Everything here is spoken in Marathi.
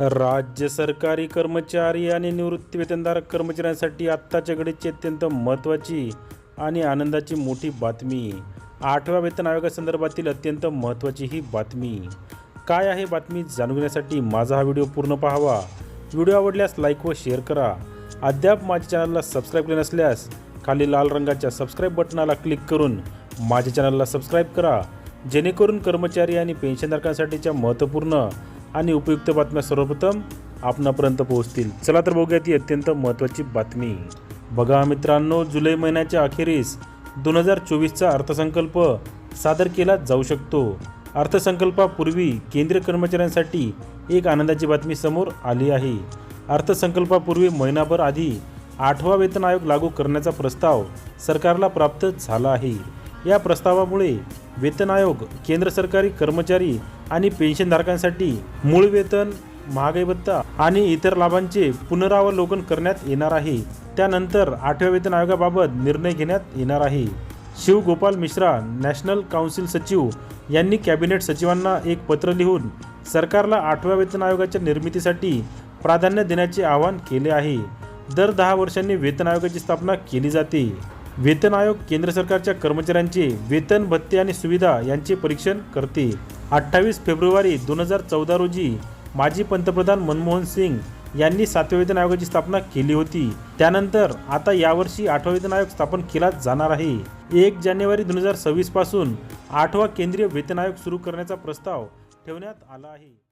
राज्य सरकारी कर्मचारी आणि निवृत्तीवेतनधारक कर्मचाऱ्यांसाठी आत्ताच्या घडीची अत्यंत महत्त्वाची आणि आनंदाची मोठी बातमी. आठव्या वेतन आयोगासंदर्भातील अत्यंत महत्त्वाची ही बातमी. काय आहे बातमी जाणून घेण्यासाठी माझा हा व्हिडिओ पूर्ण पाहावा. व्हिडिओ आवडल्यास लाईक व शेअर करा. अद्याप माझ्या चॅनलला सबस्क्राईब केले नसल्यास खाली लाल रंगाच्या सबस्क्राईब बटनाला क्लिक करून माझ्या चॅनलला सबस्क्राईब करा. जेणेकरून कर्मचारी आणि पेन्शनधारकांसाठीच्या महत्त्वपूर्ण आणि उपयुक्त बातम्या सर्वप्रथम आपणापर्यंत पोहोचतील. चला तर बघूया ती अत्यंत महत्त्वाची बातमी. बघा मित्रांनो जुलै महिन्याच्या अखेरीस दोन हजार चोवीसचा अर्थसंकल्प सादर केला जाऊ शकतो. अर्थसंकल्पापूर्वी केंद्रीय कर्मचाऱ्यांसाठी एक आनंदाची बातमी समोर आली आहे. अर्थसंकल्पापूर्वी महिनाभर आधी आठवा वेतन आयोग लागू करण्याचा प्रस्ताव सरकारला प्राप्त झाला आहे. या प्रस्तावामुळे वेतन आयोग केंद्र सरकारी कर्मचारी आणि पेन्शनधारकांसाठी मूळ वेतन महागाई भत्ता आणि इतर लाभांचे पुनरावलोकन करण्यात येणार आहे. त्यानंतर आठव्या वेतन आयोगाबाबत निर्णय घेण्यात येणार आहे. शिवगोपाल मिश्रा नॅशनल काउन्सिल सचिव यांनी कॅबिनेट सचिवांना एक पत्र लिहून सरकारला आठव्या वेतन आयोगाच्या निर्मितीसाठी प्राधान्य देण्याचे आवाहन केले आहे. दर दहा वर्षांनी वेतन आयोगाची स्थापना केली जाते. वेतन आयोग केंद्र सरकारच्या कर्मचाऱ्यांचे वेतन भत्ते आणि सुविधा यांचे परीक्षण करते अठ्ठावीस फेब्रुवारी दोन हजार चौदा रोजी माजी पंतप्रधान मनमोहन सिंग यांनी सातव्या वेतन आयोगाची स्थापना केली होती. त्यानंतर आता यावर्षी आठवा वेतन आयोग स्थापन केला जाणार आहे. एक जानेवारी दोन हजार सव्वीसपासून आठवा केंद्रीय वेतन आयोग सुरू करण्याचा प्रस्ताव ठेवण्यात आला आहे.